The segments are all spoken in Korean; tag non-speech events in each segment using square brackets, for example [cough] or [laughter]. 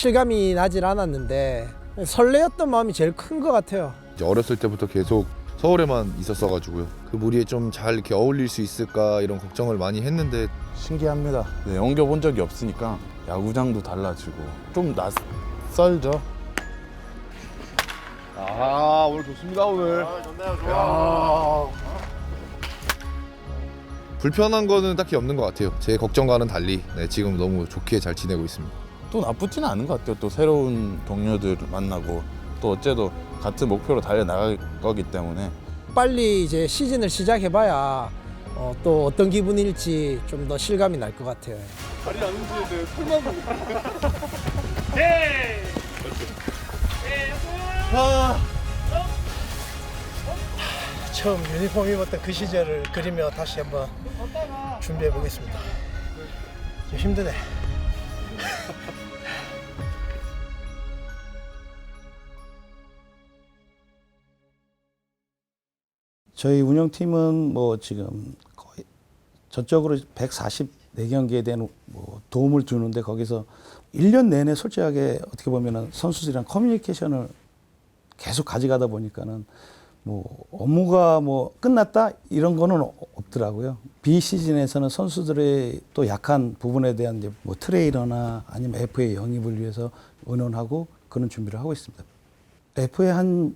실감이 나질 않았는데 설레었던 마음이 제일 큰 것 같아요. 이제 어렸을 때부터 계속 서울에만 있었어가지고요. 그 무리에 좀 잘 이렇게 어울릴 수 있을까 이런 걱정을 많이 했는데 신기합니다. 네, 옮겨본 적이 없으니까 야구장도 달라지고 좀 낯설죠. 아 오늘 좋습니다 오늘. 불편한 거는 딱히 없는 것 같아요. 제 걱정과는 달리 네, 지금 너무 좋게 잘 지내고 있습니다. 또 나쁘지는 않은 것 같아요. 또 새로운 동료들 만나고 또 어째도 같은 목표로 달려 나갈 거기 때문에 빨리 이제 시즌을 시작해봐야 어, 또 어떤 기분일지 좀 더 실감이 날 것 같아요. 처음 유니폼 입었던 그 시절을 그리며 다시 한번 준비해 보겠습니다. 좀 힘드네. 저희 운영팀은 뭐 지금 거의 전적으로 144경기에 대한 뭐 도움을 주는데 거기서 1년 내내 솔직하게 어떻게 보면은 선수들이랑 커뮤니케이션을 계속 가져가다 보니까는 뭐 업무가 뭐 끝났다 이런 거는 없더라고요. 비시즌에서는 선수들의 또 약한 부분에 대한 이제 뭐 트레이너나 아니면 FA 영입을 위해서 의논하고 그런 준비를 하고 있습니다. FA 한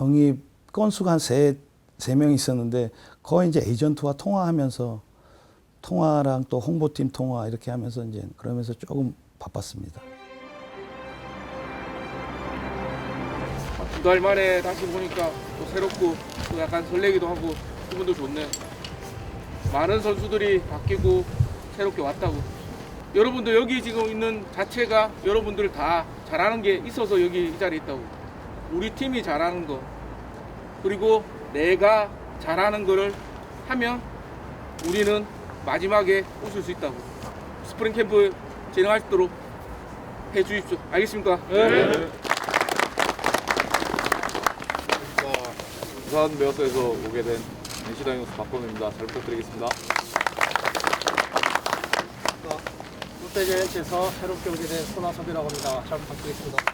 영입 건수가 한 세, 세 명 있었는데 거의 이제 에이전트와 통화하면서 통화랑 또 홍보팀 통화 이렇게 하면서 이제 그러면서 조금 바빴습니다. 두 달 만에 다시 보니까 또 새롭고 또 약간 설레기도 하고 기분도 좋네. 많은 선수들이 바뀌고 새롭게 왔다고. 여러분들 여기 지금 있는 자체가 여러분들 다 잘하는 게 있어서 여기 이 자리에 있다고. 우리 팀이 잘하는 거 그리고 내가 잘하는 거를 하면 우리는 마지막에 웃을 수 있다고. 스프링 캠프 진행할 수 있도록 해 주십시오. 알겠습니까? 네. 부산 메어스에서 오게 된 NC 다이노스 박건우입니다. 잘 부탁드리겠습니다. 롯데자이언츠에서 새롭게 오게 된 손아섭이라고 합니다. 잘 부탁드리겠습니다.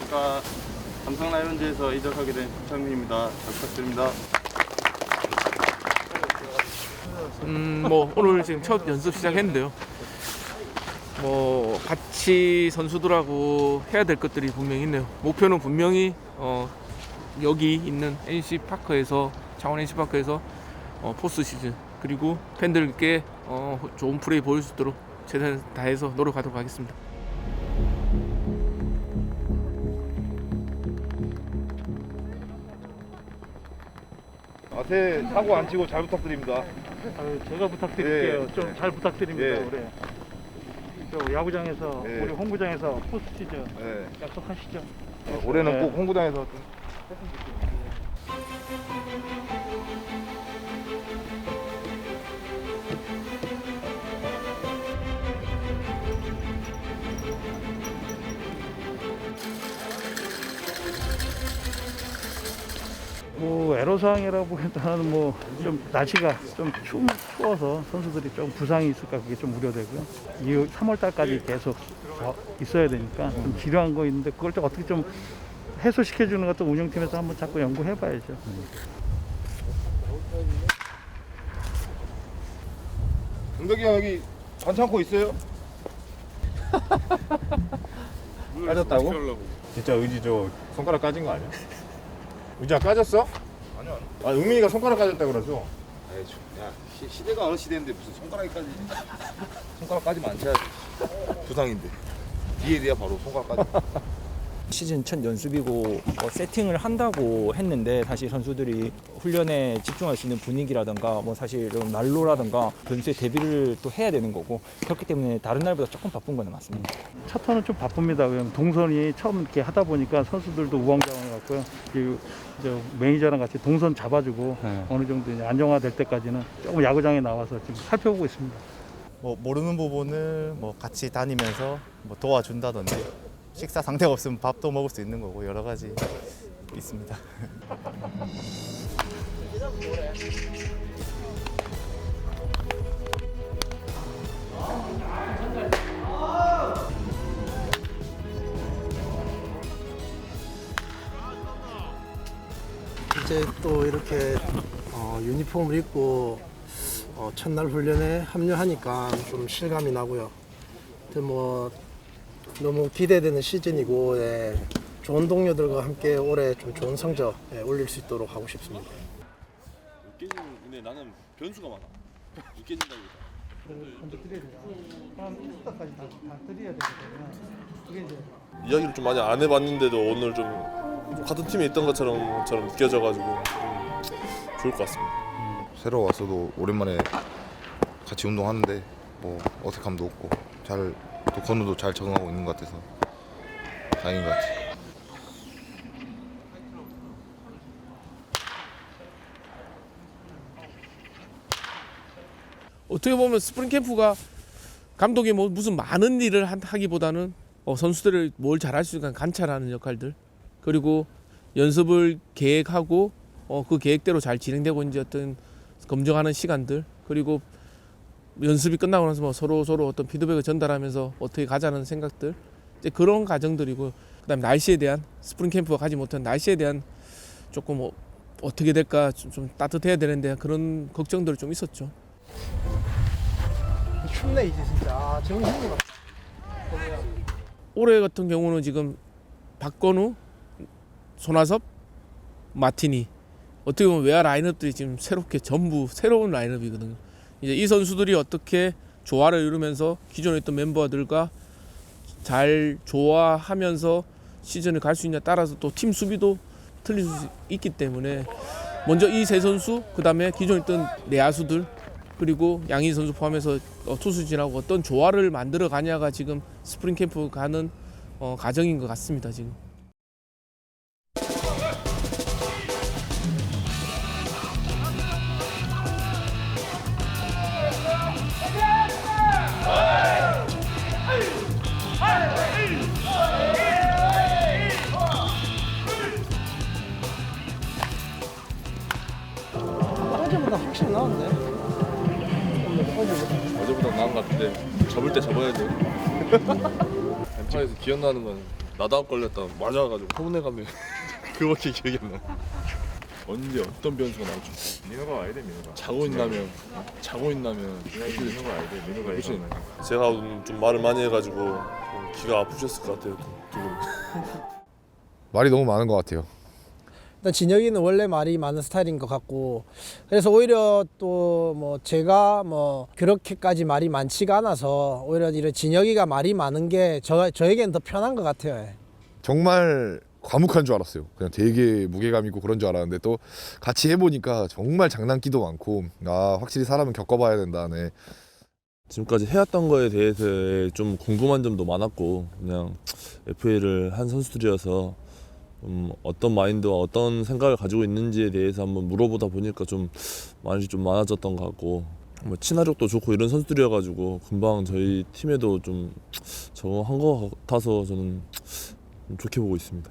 제가 삼성 라이온즈에서 이적하게 된 박창민입니다. 잘 부탁드립니다. 음, 뭐 오늘 지금 첫 연습 시작했는데요. 뭐 같이 선수들하고 해야 될 것들이 분명히 있네요. 목표는 분명히 어, 여기 있는 NC 파크에서 창원 NC 파크에서 어, 포스트 시즌 그리고 팬들께 어, 좋은 플레이 보일 수 있도록 최선을 다해서 노력하도록 하겠습니다. 아, 새해 사고 안 치고 잘 부탁드립니다. 아유, 제가 부탁드릴게요. 예, 좀 예. 잘 부탁드립니다. 예. 올해. 저 야구장에서 예. 우리 홍구장에서 포스트 시즌 네. 약속하시죠. 올해는 네. 꼭 홍구장에서 좀뭐 애로사항이라고보다는 뭐 좀 날씨가 좀 추, 추워서 선수들이 좀 부상이 있을까 그게 좀 우려되고요. 이 3월 달까지 계속 더 있어야 되니까 좀 지루한 거 있는데 그걸 좀 어떻게 좀 해소시켜 주는 것도 운영팀에서 한번 자꾸 연구해 봐야죠. 정덕이 형 여기 반창고 있어요? [laughs] 까졌다고? 진짜 의지 저 손가락 까진 거 아니야? 의지야 까졌어? 아니 아 은민이가 손가락 까졌다 그러죠? 에이, 야, 시, 시대가 어느 시대인데 무슨 손가락까지. 손가락 까지면 안 쳐야지. 부상인데 뒤에 대야 바로 손가락 까지 [laughs] 시즌 첫 연습이고 뭐 세팅을 한다고 했는데 사실 선수들이 훈련에 집중할 수 있는 분위기라든가 뭐 사실 좀 난로라든가 변수에 대비를 또 해야 되는 거고 그렇기 때문에 다른 날보다 조금 바쁜 거는 맞습니다. 첫 턴은 좀 바쁩니다. 그냥 동선이 처음 이렇게 하다 보니까 선수들도 우왕좌왕해 갖고요. 이저 매니저랑 같이 동선 잡아주고 어느 정도 이제 안정화될 때까지는 조금 야구장에 나와서 지금 살펴보고 있습니다. 뭐 모르는 부분을 뭐 같이 다니면서 뭐 도와준다든지 식사 상태가 없으면 밥도 먹을 수 있는 거고 여러 가지 있습니다. 이제 또 이렇게 어, 유니폼을 입고 어, 첫날 훈련에 합류하니까 좀 실감이 나고요. 뭐 너무 기대되는 시즌이고 예, 좋은 동료들과 함께 올해 좀 좋은 성적 예, 올릴 수 있도록 하고 싶습니다. 느껴지는 근데 나는 변수가 많아. 느껴진다고. 이야기를 좀 많이 안 해봤는데도 오늘 좀 같은 팀에 있던 것처럼 처럼 느껴져가지고 좀 좋을 것 같습니다. 새로 와서도 오랜만에 같이 운동하는데 뭐 어색함도 없고 잘 또 건우도 잘 적응하고 있는 것 같아서 다행인 것 같아요. 어떻게 보면 스프링 캠프가 감독이 뭐 무슨 많은 일을 한- 하기보다는 어, 선수들을 뭘 잘할 수 있는 관찰하는 역할들 그리고 연습을 계획하고 어, 그 계획대로 잘 진행되고 있는지 어떤 검증하는 시간들 그리고 연습이 끝나고 나서 뭐 서로 서로 어떤 피드백을 전달하면서 어떻게 가자는 생각들 이제 그런 과정들이고 그다음에 날씨에 대한 스프링 캠프가 가지 못한 날씨에 대한 조금 어, 어떻게 될까 좀, 좀 따뜻해야 되는데 그런 걱정들 좀 있었죠. 춥네 이제 진짜. 아, 정신이 올해 같은 경우는 지금 박건우, 손아섭, 마티니 어떻게 보면 외야 라인업들이 지금 새롭게 전부 새로운 라인업이거든요. 이제 이 선수들이 어떻게 조화를 이루면서 기존에 있던 멤버들과 잘 조화하면서 시즌을 갈 수 있냐 따라서 또 팀 수비도 틀릴 수 있기 때문에 먼저 이 세 선수 그다음에 기존에 있던 내야수들 그리고 양희 선수 포함해서 어, 투수진하고 어떤 조화를 만들어 가냐가 지금 스프링 캠프 가는 어, 과정인 것 같습니다 지금. 확실히 나았네. 어제보다 나은 것 같은데 접을 때 접어야 돼. [laughs] 엠파에서 기억나는 건 나다운 걸렸다 맞아가지고 서운해가며 [laughs] 그밖에 기억이 안 나. 언제 어떤 변수가 나올지 민호가 와야 돼 민호가. 자고 있나면 자고 있나면 민호가 와야 돼. 민호가. 이거는. 제가 좀, 좀 말을 많이 해가지고 좀 기가 아프셨을 것 같아요 두 분. [laughs] 말이 너무 많은 것 같아요. 일단 진혁이는 원래 말이 많은 스타일인 것 같고 그래서 오히려 또 뭐 제가 뭐 그렇게까지 말이 많지가 않아서 오히려 이런 진혁이가 말이 많은 게 저, 저에게는 더 편한 것 같아요. 정말 과묵한 줄 알았어요. 그냥 되게 무게감 있고 그런 줄 알았는데 또 같이 해보니까 정말 장난기도 많고 아 확실히 사람은 겪어봐야 된다네. 지금까지 해왔던 거에 대해서 좀 궁금한 점도 많았고 그냥 FA를 한 선수들이어서 음, 어떤 마인드와 어떤 생각을 가지고 있는지에 대해서 한번 물어보다 보니까 좀 많이 좀 많아졌던 것 같고 뭐 친화력도 좋고 이런 선수들이어가지고 금방 저희 팀에도 좀 적응한 것 같아서 저는 좀 좋게 보고 있습니다.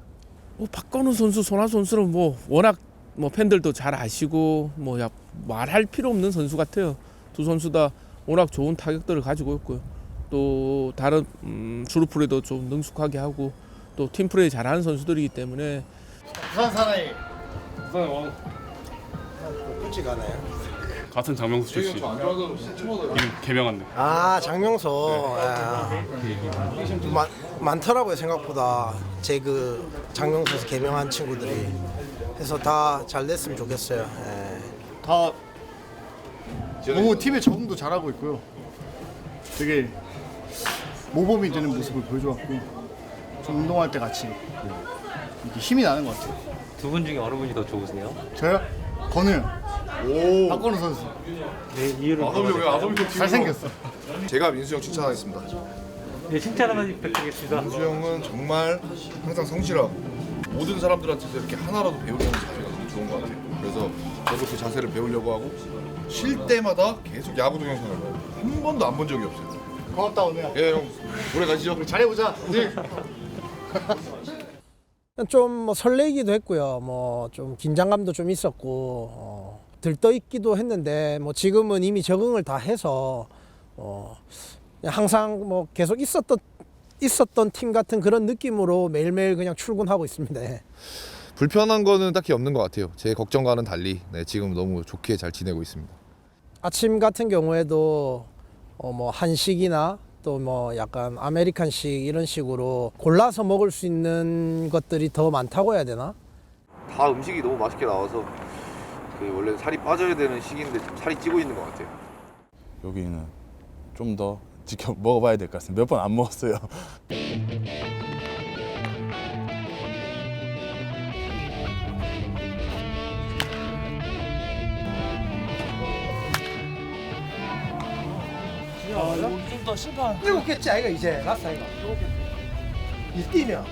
뭐 박건우 선수, 손아 선수는 뭐 워낙 뭐 팬들도 잘 아시고 뭐 야, 말할 필요 없는 선수 같아요. 두 선수 다 워낙 좋은 타격들을 가지고 있고요. 또 다른 음, 주루 플레이도 좀 능숙하게 하고 또 팀 플레이 잘하는 선수들이기 때문에 부산 사나이. 부산 왕 가나요? 같은 장명수 출신 이름 개명한데 아 장명소. 아, 좀 많, 많더라고요 생각보다 제 그 장명소에서 개명한 친구들이. 그래서 다 잘 됐으면 좋겠어요. 예. 다 너무 팀에 적응도 잘하고 있고요. 되게 모범이 되는 모습을 보여줘갖고 좀 운동할 때 같이 이렇게 힘이 나는 것 같아요. 두 분 중에 어느 분이 더 좋으세요? 저요? 건우요. 오. 박건우 선수. 네, 이유를 아섭이 왜 아섭이 형 잘생겼어. 제가 민수 형 칭찬하겠습니다. 네, 칭찬 한마디 부탁드리겠습니다. 민수 형은 정말 항상 성실하고 모든 사람들한테서 이렇게 하나라도 배우려는 자세가 너무 좋은 것 같아요. 그래서 저도 그 자세를 배우려고 하고 쉴 때마다 계속 야구 동영상을 봐요. 한 번도 안 본 적이 없어요. 고맙다 오늘. 예, 형 오래 가시죠. 잘해보자. 네. 좀뭐 설레기도 했고요. 뭐 좀 긴장감도 좀 있었고 어, 들떠 있기도 했는데 뭐 지금은 이미 적응을 다 해서 어, 항상 뭐 계속 있었던 있었던 팀 같은 그런 느낌으로 매일매일 그냥 출근하고 있습니다. 예. 불편한 거는 딱히 없는 것 같아요. 제 걱정과는 달리 네, 지금 너무 좋게 잘 지내고 있습니다. 아침 같은 경우에도 어 뭐 한식이나 또 뭐 약간 아메리칸식 이런 식으로 골라서 먹을 수 있는 것들이 더 많다고 해야 되나? 다 음식이 너무 맛있게 나와서 그 원래 살이 빠져야 되는 시기인데 좀 살이 찌고 있는 것 같아요. 여기는 좀 더 지켜 먹어봐야 될 것 같습니다. 몇 번 안 먹었어요. [laughs] 좀더 심판. 일곱 개째 아이가 이제 라스 아이가. 이 뛰면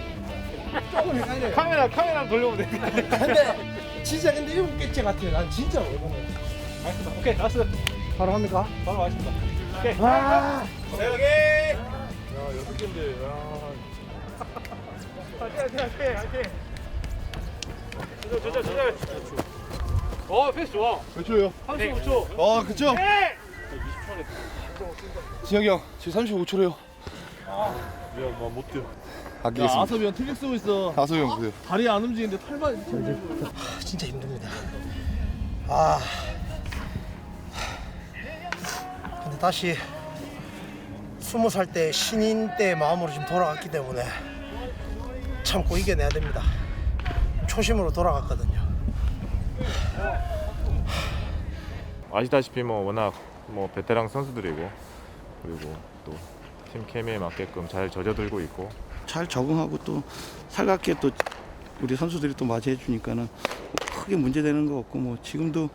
조금 헷갈려요. 카메라 카메라 돌려보면 돼. 근데 진짜 근데 일곱 개째 같아요. 난 진짜 왜 보면. 알겠습니다. 오케이 라스. 바로 합니까? 바로 가겠습니다. 오케이. 와. 여기. 야 여섯 개인데. 할게 할게 할게. 조절 조절 조절. 어 페이스 좋아. 몇 초요? 35초. 아 그쵸? 네. 진혁이 형 지금 35초래요. 미안 나못 뛰어. 아끼겠습니다. 아섭이 형 트릭 쓰고 있어. 아섭이 형 보세요. 다리 안 움직이는데 팔만 아, 진짜 힘듭니다. 아. 근데 다시 스무 살 때 신인 때 마음으로 지금 돌아갔기 때문에 참고 이겨내야 됩니다. 초심으로 돌아갔거든요. 아시다시피 뭐 워낙 뭐 베테랑 선수들이고 그리고 또팀 케미에 맞게끔 잘 젖어들고 있고 잘 적응하고 또 살갑게 또 우리 선수들이 또 맞이해 주니까는 뭐 크게 문제되는 거 없고 뭐 지금도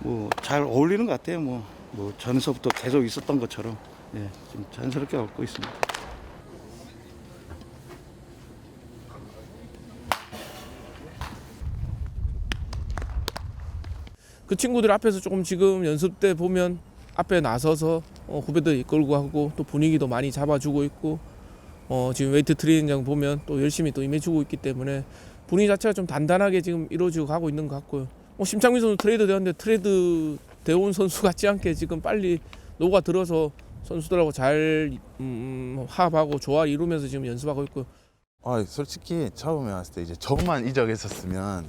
뭐 잘 어울리는 것 같아요. 뭐, 뭐 전에서부터 계속 있었던 것처럼 예, 좀 자연스럽게 얻고 있습니다. 그 친구들 앞에서 조금 지금 연습 때 보면 앞에 나서서 어, 후배들 이끌고 하고 또 분위기도 많이 잡아주고 있고 어, 지금 웨이트 트레이닝장 보면 또 열심히 또 임해주고 있기 때문에 분위기 자체가 좀 단단하게 지금 이루어지고 가고 있는 것 같고요. 뭐 심창민 선수 트레이드 되었는데 트레이드 되온 선수 같지 않게 지금 빨리 녹아 들어서 선수들하고 잘 음, 화합하고 조화 이루면서 지금 연습하고 있고요. 아 솔직히 처음에 왔을 때 이제 저만 이적했었으면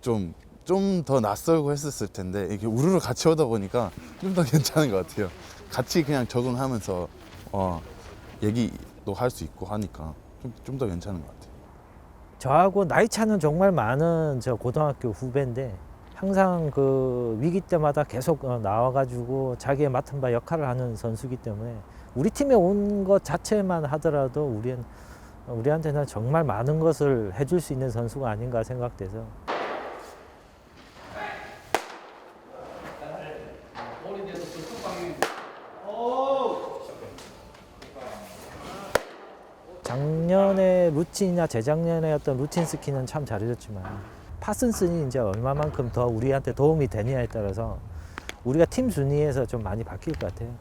좀 좀 더 낯설고 했었을 텐데 이렇게 우르르 같이 오다 보니까 좀 더 [laughs] 괜찮은 것 같아요. 같이 그냥 적응하면서 어, 얘기도 할 수 있고 하니까 좀좀더 괜찮은 것 같아요. 저하고 나이 차는 정말 많은 저 고등학교 후배인데 항상 그 위기 때마다 계속 어, 나와가지고 자기의 맡은 바 역할을 하는 선수기 때문에 우리 팀에 온 것 자체만 하더라도 우리는 우리한테는 정말 많은 것을 해줄 수 있는 선수가 아닌가 생각돼서 작년에 루틴이나 재작년에 어떤 루틴 스키는 참 잘해줬지만 파슨슨이 이제 얼마만큼 더 우리한테 도움이 되느냐에 따라서 우리가 팀 순위에서 좀 많이 바뀔 것 같아요.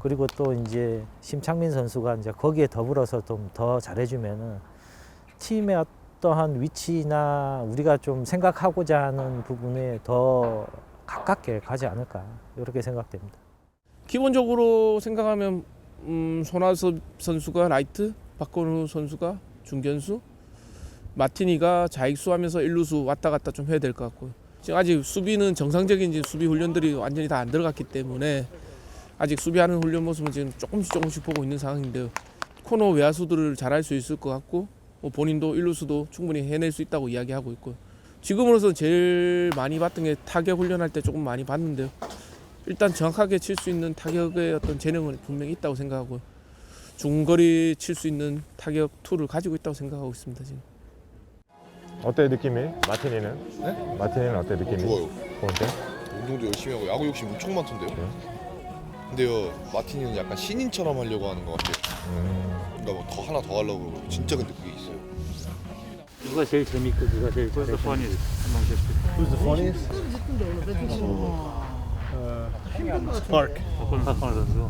그리고 또 이제 심창민 선수가 이제 거기에 더불어서 좀 더 잘해주면은 팀의 어떠한 위치나 우리가 좀 생각하고자 하는 부분에 더 가깝게 가지 않을까 이렇게 생각됩니다. 기본적으로 생각하면 음, 손아섭 선수가 라이트, 박건우 선수가 중견수, 마티니가 좌익수 하면서 일루수 왔다 갔다 좀 해야 될 것 같고요. 지금 아직 수비는 정상적인 수비 훈련들이 완전히 다 안 들어갔기 때문에 아직 수비하는 훈련 모습은 지금 조금씩 조금씩 보고 있는 상황인데요. 코너 외야수들을 잘할 수 있을 것 같고 뭐 본인도 일루수도 충분히 해낼 수 있다고 이야기하고 있고요. 지금으로서 제일 많이 봤던 게 타격 훈련할 때 조금 많이 봤는데요. 일단 정확하게 칠 수 있는 타격의 어떤 재능은 분명히 있다고 생각하고 중거리 칠 수 있는 타격 툴을 가지고 있다고 생각하고 있습니다 지금. 어때 느낌이? 마티니는? 네? 마티니는 어때 느낌이? 좋아요. 좋은데? 운동도 열심히 하고 야구 욕심 엄청 많던데요. 근데요 마티니는 약간 신인처럼 하려고 하는 것 같아요. 그러니까 뭐더 하나 더 하려고 그러고 진짜 근데 그게 있어요. 누가 제일 재밌고 누가 제일 Who's the funniest among these people? Who's the funniest? Spark. 박건우 선수.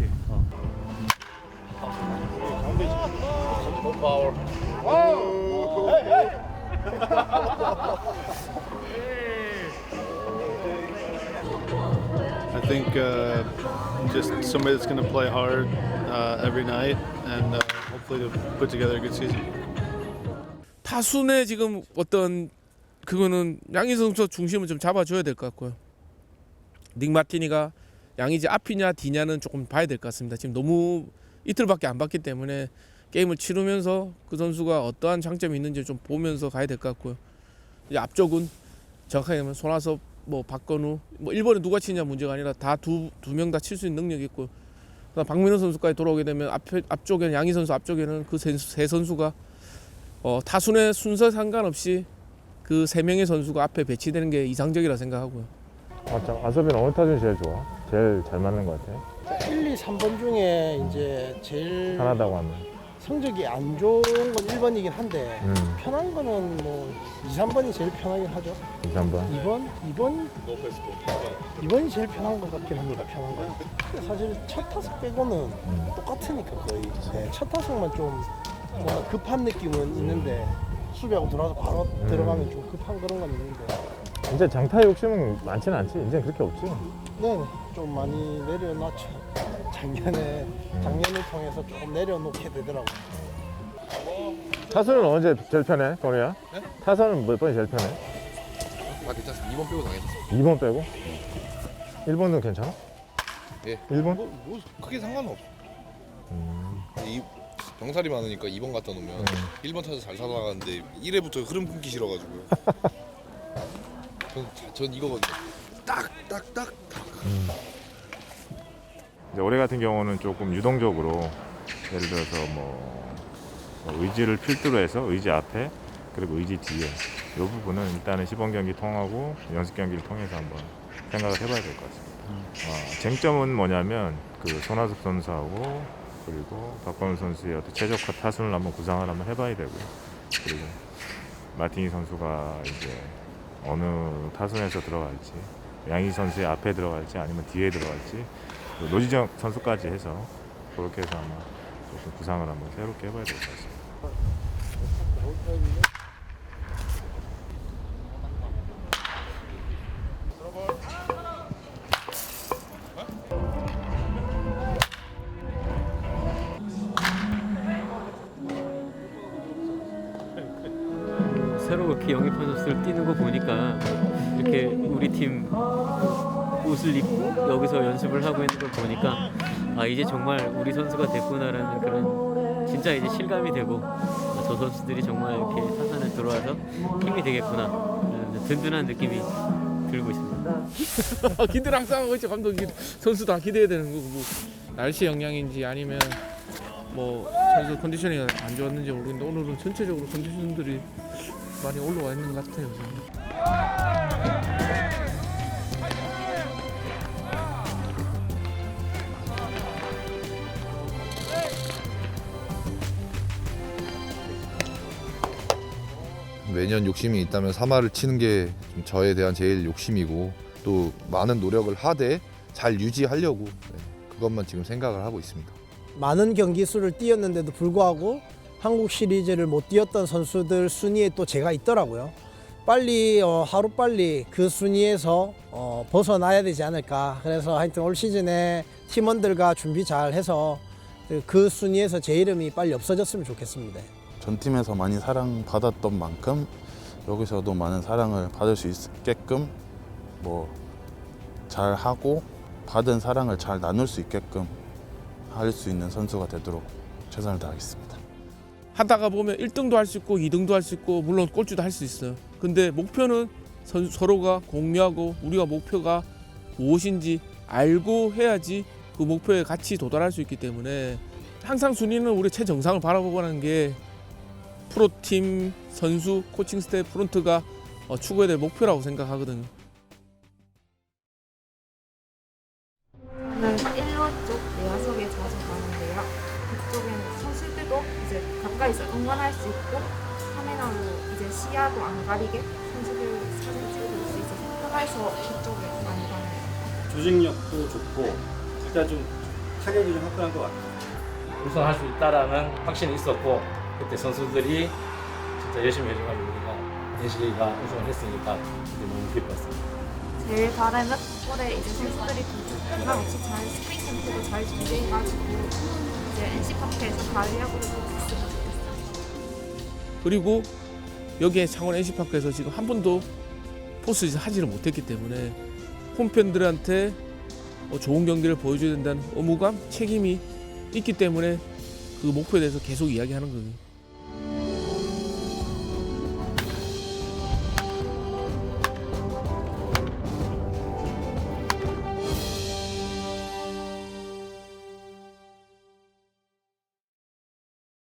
어. I think uh, just somebody that's going to play hard uh, every night and uh, hopefully to put together a good season. 타순의 지금 어떤 그거는 양희 선수 중심을 좀 잡아줘야 될 것 같고요. 닉 마티니가 양이지 앞이냐 뒤냐는 조금 봐야 될 것 같습니다. 지금 너무 이틀밖에 안 봤기 때문에 게임을 치르면서 그 선수가 어떠한 장점이 있는지 좀 보면서 가야 될 것 같고요. 이제 앞쪽은 정확하게 하면 손아섭, 뭐 박건우, 뭐 일본에 누가 치냐 문제가 아니라 다 두 두 명 다 칠 수 있는 능력이 있고 그다음 박민호 선수까지 돌아오게 되면 앞에 앞쪽에는 양희 선수 앞쪽에는 그 세 선수가 어, 타순의 순서 상관없이 그 세 명의 선수가 앞에 배치되는 게 이상적이라 생각하고요. 맞죠. 아섭이는 어느 타순이 제일 좋아? 제일 잘 맞는 것 같아. 1, 2, 3번 중에 이제 제일 편하다고 하면. 성적이 안 좋은 건 1번이긴 한데 음. 편한 거는 뭐 2, 3번이 제일 편하긴 하죠. 2, 3번. 2번, 2번, 2번이 제일 편한 것 같긴 합니다. 편한 거. 사실 첫 타석 빼고는 똑같으니까 거의. 네, 첫 타석만 좀 뭔가 급한 느낌은 있는데 수비하고 들어와서 바로 음. 들어가면 좀 급한 그런 건 있는데. 이제 장타 욕심은 많지는 않지. 이제 그렇게 없지. 네, 좀 많이 내려놨죠. 작년에 작년을 통해서 조금 내려놓게 되더라고. 요 타선은 언제 제일 편해, 건우야? 타선은 몇 번이 제일 편해? 아 괜찮습니다. 2번 빼고 다 괜찮습니다. 2번 빼고? 1번은 괜찮아? 예. 1번? 뭐, 뭐 크게 상관없어. 음. 이 병살이 많으니까 2번 갖다 놓으면 1번 타서 잘 살아가는데 1회부터 흐름 끊기 싫어가지고요. [laughs] 전, 전 이거거든요. 딱, 딱, 딱. 이제 올해 같은 경우는 조금 유동적으로 예를 들어서 뭐, 뭐 의지를 필두로 해서 의지 앞에 그리고 의지 뒤에 이 부분은 일단은 시범 경기 통하고 연습 경기를 통해서 한번 생각을 해봐야 될 것 같습니다. 어, 쟁점은 뭐냐면 그 손아섭 선수하고 그리고 박건우 선수의 어떤 최적화 타순을 한번 구상을 한번 해봐야 되고요. 그리고 마티니 선수가 이제 어느 타순에서 들어갈지 양희 선수의 앞에 들어갈지 아니면 뒤에 들어갈지 또 노지정 선수까지 해서 그렇게 해서 아마 조금 구상을 한번 새롭게 해봐야 될 것 같습니다. 새로 이렇게 선수들 뛰는 거 보니까 이렇게 우리 팀 옷을 입고 여기서 연습을 하고 있는 걸 보니까 아 이제 정말 우리 선수가 됐구나라는 그런 진짜 이제 실감이 되고 아, 저 선수들이 정말 이렇게 타선에 들어와서 힘이 되겠구나 든든한 느낌이 들고 있습니다. [laughs] 기대를 항상 하고 있죠. 감독 기 선수 다 기대해야 되는 거고 뭐 날씨 영향인지 아니면 뭐 선수 컨디션이 안 좋았는지 모르겠는데 오늘은 전체적으로 컨디션들이 많이 올라와 있는 것 같아요. 지금. 매년 욕심이 있다면 3할을 치는 게좀 저에 대한 제일 욕심이고 또 많은 노력을 하되 잘 유지하려고 네, 그것만 지금 생각을 하고 있습니다. 많은 경기 수를 뛰었는데도 불구하고 한국 시리즈를 못 뛰었던 선수들 순위에 또 제가 있더라고요. 빨리 어, 하루 빨리 그 순위에서 어, 벗어나야 되지 않을까. 그래서 하여튼 올 시즌에 팀원들과 준비 잘 해서 그- 그 순위에서 제 이름이 빨리 없어졌으면 좋겠습니다. 전 팀에서 많이 사랑받았던 만큼 여기서도 많은 사랑을 받을 수 있게끔 뭐 잘하고 받은 사랑을 잘 나눌 수 있게끔 할 수 있는 선수가 되도록 최선을 다하겠습니다. 하다가 보면 1등도 할 수 있고 2등도 할 수 있고 물론 꼴찌도 할 수 있어요. 근데 목표는 선- 서로가 공유하고 우리가 목표가 무엇인지 알고 해야지 그 목표에 같이 도달할 수 있기 때문에 항상 순위는 우리 최정상을 바라보는 게 프로팀 선수 코칭 스태프 프론트가 어, 추구해야 될 목표라고 생각하거든요. 저는 1호 쪽 내야석에 자주 가는데요. 그쪽에는 선수들도 이제 가까이서 응원할 수 있고 카메라로 이제 시야도 안 가리게 선수들 사진 찍을 수 있어서 편해서 그쪽에 많이 가요. 조직력도 좋고 일단 좀 타격이 좀 화끈한 것 같아요. 우승할 수 있다라는 확신이 있었고 그때 선수들이 진짜 열심히 해줘가지고 우리가 NC가 우승을 했으니까 이제 너무 기뻤습니다. 제일 바람은 올해 이제 선수들이 부상 없이 잘 스프링 캠프도 잘 준비해가지고 이제 NC 카페에서 가을 야구를 볼수 있으면 좋겠어요. 그리고 여기에 창원 NC파크에서 지금 한 번도 포스트 하지를 못했기 때문에 홈팬들한테 어, 좋은 경기를 보여줘야 된다는 의무감, 책임이 있기 때문에 그 목표에 대해서 계속 이야기하는 거예요.